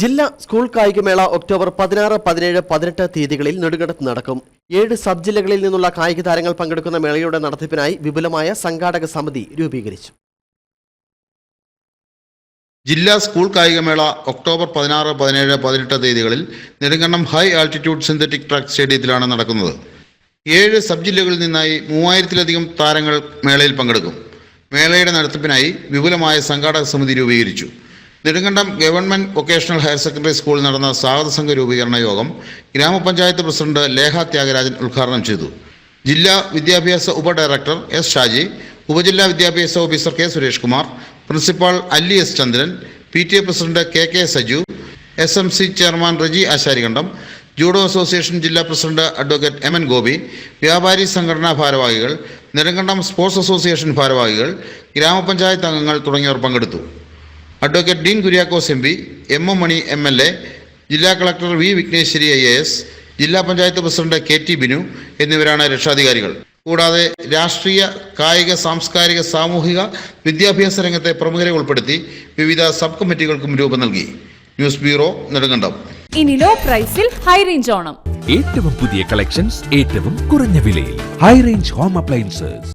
ജില്ലാ സ്കൂൾ കായികമേള ഒക്ടോബർ പതിനാറ് പതിനേഴ് പതിനെട്ട് തീയതികളിൽ നെടുകടത്ത് നടക്കും. ഏഴ് സബ് ജില്ലകളിൽ നിന്നുള്ള കായിക താരങ്ങൾ പങ്കെടുക്കുന്ന മേളയുടെ നടത്തിപ്പിനായി വിപുലമായ സംഘാടക സമിതി രൂപീകരിച്ചു. ജില്ലാ സ്കൂൾ കായികമേള ഒക്ടോബർ പതിനാറ് പതിനേഴ് പതിനെട്ട് തീയതികളിൽ Nedumkandam high altitude synthetic track സ്റ്റേഡിയത്തിലാണ് നടക്കുന്നത്. ഏഴ് സബ് ജില്ലകളിൽ നിന്നായി മൂവായിരത്തിലധികം താരങ്ങൾ മേളയിൽ പങ്കെടുക്കും. മേളയുടെ നടത്തിപ്പിനായി വിപുലമായ സംഘാടക സമിതി രൂപീകരിച്ചു. Nedumkandam government vocational higher secondary സ്കൂളിൽ നടന്ന സ്വാഗത സംഘ രൂപീകരണ യോഗം ഗ്രാമപഞ്ചായത്ത് പ്രസിഡന്റ് ലേഖ ത്യാഗരാജൻ ഉദ്ഘാടനം ചെയ്തു. ജില്ലാ വിദ്യാഭ്യാസ ഉപ ഡയറക്ടർ എസ് ഷാജി ഉപജില്ലാ വിദ്യാഭ്യാസ officer K Suresh Kumar principal Alli S Chandran P T A president K K Saju S M C chairman Reji Asharikandam judo association ജില്ലാ president advocate M N Gopi വ്യാപാരി സംഘടനാ ഭാരവാഹികൾ നെടുങ്കണ്ടം സ്പോർട്സ് അസോസിയേഷൻ ഭാരവാഹികൾ ഗ്രാമപഞ്ചായത്ത് അംഗങ്ങൾ തുടങ്ങിയവർ പങ്കെടുത്തു. Advocate Dean Kuriakose M P M M Mani M L A ജില്ലാ collector V Vigneshwari I A S ജില്ലാ panchayat president K T Binu എന്നിവരാണ് രക്ഷാധികാരികൾ. കൂടാതെ രാഷ്ട്രീയ കായിക സാംസ്കാരിക സാമൂഹിക വിദ്യാഭ്യാസ രംഗത്തെ പ്രമുഖരെ ഉൾപ്പെടുത്തി വിവിധ സബ് കമ്മിറ്റികൾക്കും രൂപം നൽകി. News bureau Nedumkandam. ഇനി ലോ പ്രൈസിൽ ഹൈ റേഞ്ച് ഓണം. ഏറ്റവും പുതിയ കളക്ഷൻസ് ഏറ്റവും കുറഞ്ഞ വിലയിൽ. High range home appliances.